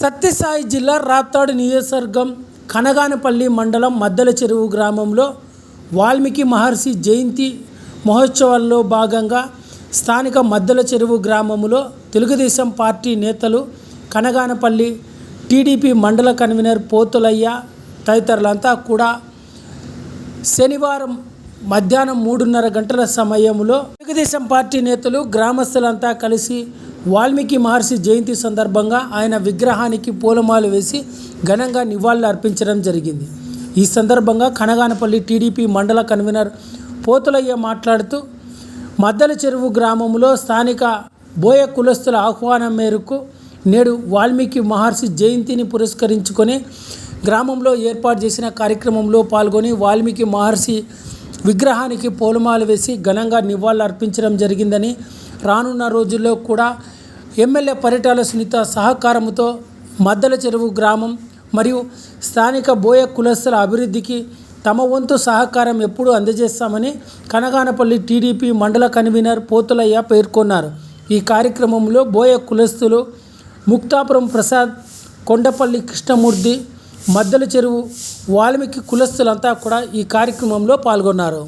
సత్యసాయి జిల్లా రాప్తాడు నియోజకవర్గం కనగానపల్లి మండలం మద్దల చెరువు గ్రామంలో వాల్మీకి మహర్షి జయంతి మహోత్సవాల్లో భాగంగా స్థానిక మద్దల చెరువు గ్రామంలో తెలుగుదేశం పార్టీ నేతలు కనగానపల్లి టీడీపీ మండల కన్వీనర్ పోతులయ్య తదితరులంతా కూడా శనివారం మధ్యాహ్నం మూడున్నర గంటల సమయంలో తెలుగుదేశం పార్టీ నేతలు గ్రామస్తులంతా కలిసి వాల్మీకి మహర్షి జయంతి సందర్భంగా ఆయన విగ్రహానికి పూలమాలు వేసి ఘనంగా నివాళులు అర్పించడం జరిగింది. ఈ సందర్భంగా కనగానపల్లి టీడీపీ మండల కన్వీనర్ పోతులయ్య మాట్లాడుతూ మద్దల చెరువు గ్రామంలో స్థానిక బోయ కులస్తుల ఆహ్వానం మేరకు నేడు వాల్మీకి మహర్షి జయంతిని పురస్కరించుకొని గ్రామంలో ఏర్పాటు చేసిన కార్యక్రమంలో పాల్గొని వాల్మీకి మహర్షి విగ్రహానికి పూలమాలు వేసి ఘనంగా నివాళులు అర్పించడం జరిగిందని రానున్న రోజుల్లో కూడా ఎమ్మెల్యే పరిటాల సునీత సహకారంతో మద్దల చెరువు గ్రామం మరియు స్థానిక బోయ కులస్తుల అభివృద్ధికి తమ వంతు సహకారం ఎప్పుడూ అందజేస్తామని కనగానపల్లి టీడీపీ మండల కన్వీనర్ పోతులయ్య పేర్కొన్నారు. ఈ కార్యక్రమంలో బోయ కులస్తులు ముక్తాపురం ప్రసాద్ కొండపల్లి కృష్ణమూర్తి మద్దల చెరువు వాల్మీకి కులస్తులంతా కూడా ఈ కార్యక్రమంలో పాల్గొన్నారు.